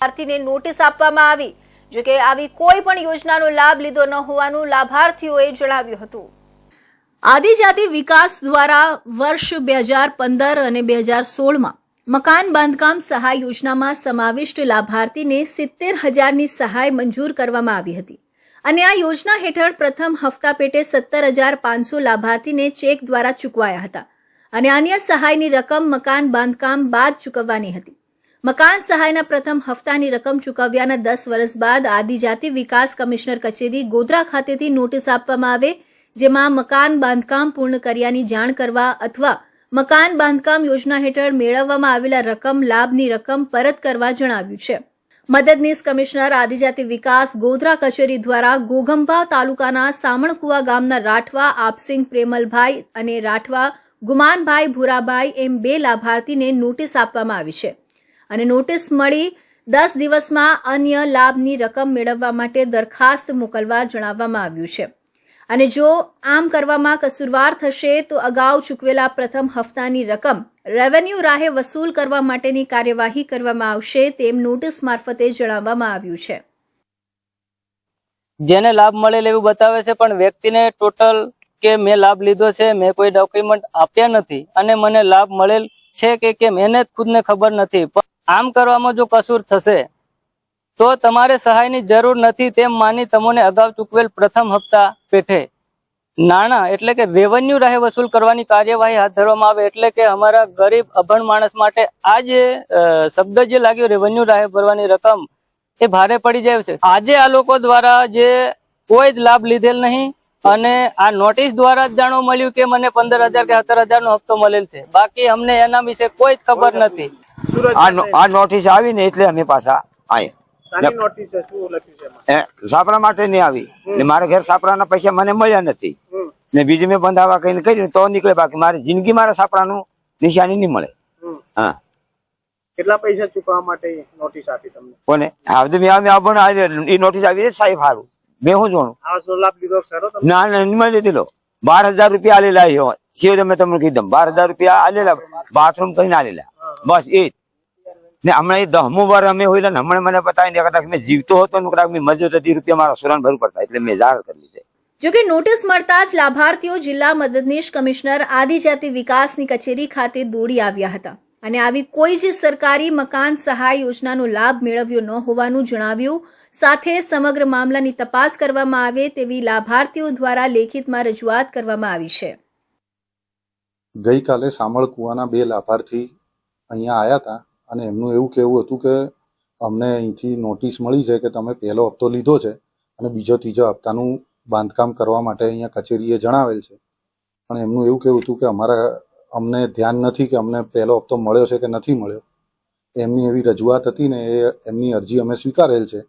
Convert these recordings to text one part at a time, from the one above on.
લાભાર્થીને નોટિસ આપવામાં આવી, જો કે આવી કોઈ પણ યોજનાનો લાભ લીધો ન હોવાનું લાભાર્થીઓએ જણાવ્યું હતું. આદિજાતિ વિકાસ દ્વારા વર્ષ બે હજાર પંદર અને બે હજાર સોળમાં મકાન બાંધકામ સહાય યોજનામાં સમાવિષ્ટ લાભાર્થીને સિત્તેર હજારની સહાય મંજૂર કરવામાં આવી હતી. અને આ યોજના હેઠળ પ્રથમ હપ્તા પેટે સત્તર હજાર પાંચસો લાભાર્થીને ચેક દ્વારા ચૂકવાયા હતા. અને અન્ય સહાયની રકમ મકાન બાંધકામ બાદ ચૂકવવાની હતી. મકાન સહાયના પ્રથમ હપ્તાની રકમ ચૂકવ્યાના દસ વર્ષ બાદ આદિજાતિ વિકાસ કમિશનર કચેરી ગોધરા ખાતેથી નોટિસ આપવામાં આવે, જેમાં મકાન બાંધકામ પૂર્ણ કર્યાની જાણ કરવા અથવા મકાન બાંધકામ યોજના હેઠળ મેળવવામાં આવેલા રકમ લાભની રકમ પરત કરવા જણાવ્યું છે. મદદનીશ કમિશનર આદિજાતિ વિકાસ ગોધરા કચેરી દ્વારા ઘોઘંબા તાલુકાના સામણકુવા ગામના રાઠવા આપસિંગ પ્રેમલભાઈ અને રાઠવા ગુમાનભાઈ ભૂરાભાઈ એમ બે લાભાર્થીને નોટિસ આપવામાં આવી છે. અને નોટિસ મળી દસ દિવસમાં અન્ય લાભની રકમ મેળવવા માટે દરખાસ્ત મોકલવા જણાવવામાં આવ્યું છે. અને જો આમ કરવામાં કસૂરવાર થશે, તો અગાઉ ચૂકવેલા પ્રથમ હપ્તાની રકમ રેવન્યુ રાહે વસૂલ કરવા માટેની કાર્યવાહી કરવામાં આવશે તેમ નોટિસ મારફતે જણાવવામાં આવ્યું છે. જેને લાભ મળેલ એવું બતાવે છે, પણ વ્યક્તિને ટોટલ કે મેં લાભ લીધો છે, મેં કોઈ ડોક્યુમેન્ટ આપ્યા નથી અને મને લાભ મળેલ છે કે કેમ, એને ખુદને ખબર નથી. પણ આમ કરવામાં જો કસૂર થશે તો તમારે સહાયની જરૂર નથી તેમ માની તમને અગાઉ ચૂકવેલ પ્રથમ હપ્તા પેઠે. નાણાં એટલે કે રેવન્યુ રાહે વસૂલ કરવાની કાર્યવાહી હાથ ધરવામાં આવે એટલે કે અમારા ગરીબ અભણ માણસ માટે આ જે શબ્દ જે લાગ્યો રેવન્યુ રાહે ભરવાની રકમ એ ભારે પડી જાય છે. આજે આ લોકો દ્વારા જે કોઈ જ લાભ લીધેલ નહીં અને આ નોટિસ દ્વારા જ જાણવા મળ્યું કે મને પંદર હજાર કે સત્તર હજાર નો હપ્તો મળેલ છે. બાકી અમને એના વિશે કોઈ જ ખબર નથી. આ નોટિસ આવી ને એટલે અમે પાછા આયા. સાપરા માટે નહીં આવી. ને મારા ઘેર સાપરાના પૈસા મને મળ્યા નથી. ને બીજું મેં બંધાવા કઈને કર્યું તો નીકળે બાકી. મારી જિંદગી મારા સાપરાનું નિશાની નહીં મળે. હા. કેટલા પૈસા ચૂકવવા માટે નોટિસ આપી તમને? કોને? હા તો મેં અમે આ એ નોટિસ આવી છે સાહેબ સારું મેં શું જોણું? આ લાભ લીધો ખરો ના ના નહીં મળી બાર હજાર રૂપિયા આલેલા છે તમે તમને કીધું બાર હજાર રૂપિયા આલેલા બાથરૂમ કઈ આલેલા. બસ એ ને હમણાં એ દહમું વાર અમે હોય ને હમણાં મને બતાવી ને કદાચ મેં જીવતો હતો ને કદાચ મેં મજૂર હતી રૂપિયા મારા સુરાન ભરવું પડતા એટલે મેં જાહેર કરી છે. જોકે નોટિસ મળતા જ લાભાર્થીઓ જિલ્લા મદદનીશ કમિશનર આદિજાતિ વિકાસની કચેરી ખાતે દોડી આવ્યા હતા. અને આવી કોઈ જ સરકારી મકાન સહાય યોજનાનો લાભ મેળવ્યો ન હોવાનું જણાવ્યું. સાથે સમગ્ર મામલાની તપાસ કરવામાં આવે તેવી લાભાર્થીઓ દ્વારા લેખિતમાં રજૂઆત કરવામાં આવી છે. ગઈકાલે સામળકુવાના બે લાભાર્થી અહીંયા આવ્યા હતા અને એમનું એવું કહેવું હતું કે અમને અહીંથી નોટિસ મળી છે કે તમે પહેલો હપ્તો લીધો છે અને બીજો ત્રીજો હપ્તાનું બાંધકામ કરવા માટે અહીંયા કચેરીએ જણાવેલ છે. પણ એમનું એવું કહેવું હતું કે અમારા અમને ધ્યાન નથી કે અમને પહેલો હપ્તો મળ્યો છે કે નથી મળ્યો. એમની એવી રજૂઆત હતી ને એ એમની અરજી અમે સ્વીકારેલ છે.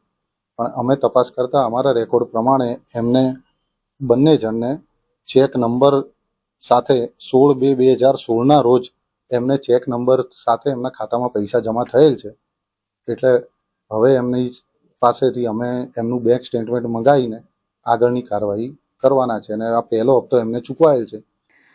પણ અમે તપાસ કરતા અમારા રેકોર્ડ પ્રમાણે એમને બંને જણને ચેક નંબર સાથે સોળ બે બે હજાર સોળના રોજ એમને ચેક નંબર સાથે એમના ખાતામાં પૈસા જમા થયેલ છે. એટલે હવે એમની પાસેથી અમે એમનું બેંક સ્ટેટમેન્ટ મંગાવીને આગળની કાર્યવાહી કરવાના છે. અને આ પહેલો હપ્તો એમને ચૂકવાયેલ છે.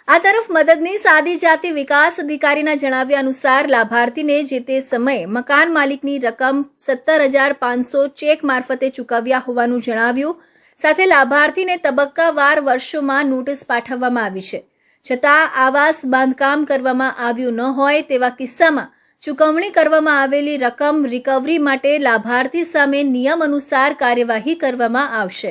આ તરફ મદદનીશ આદિજાતિ વિકાસ અધિકારીના જણાવ્યા અનુસાર લાભાર્થીને જે તે સમયે મકાન માલિકની રકમ સત્તર હજાર પાંચસો ચેક મારફતે ચૂકવ્યા હોવાનું જણાવ્યું. સાથે લાભાર્થીને તબક્કાવાર વર્ષોમાં નોટિસ પાઠવવામાં આવી છે. છતાં આવાસ, બાંધકામ કરવામાં આવ્યું ન હોય તેવા કિસ્સામાં ચૂકવણી કરવામાં આવેલી રકમ રિકવરી માટે લાભાર્થી સામે નિયમ અનુસાર કાર્યવાહી કરવામાં આવશે.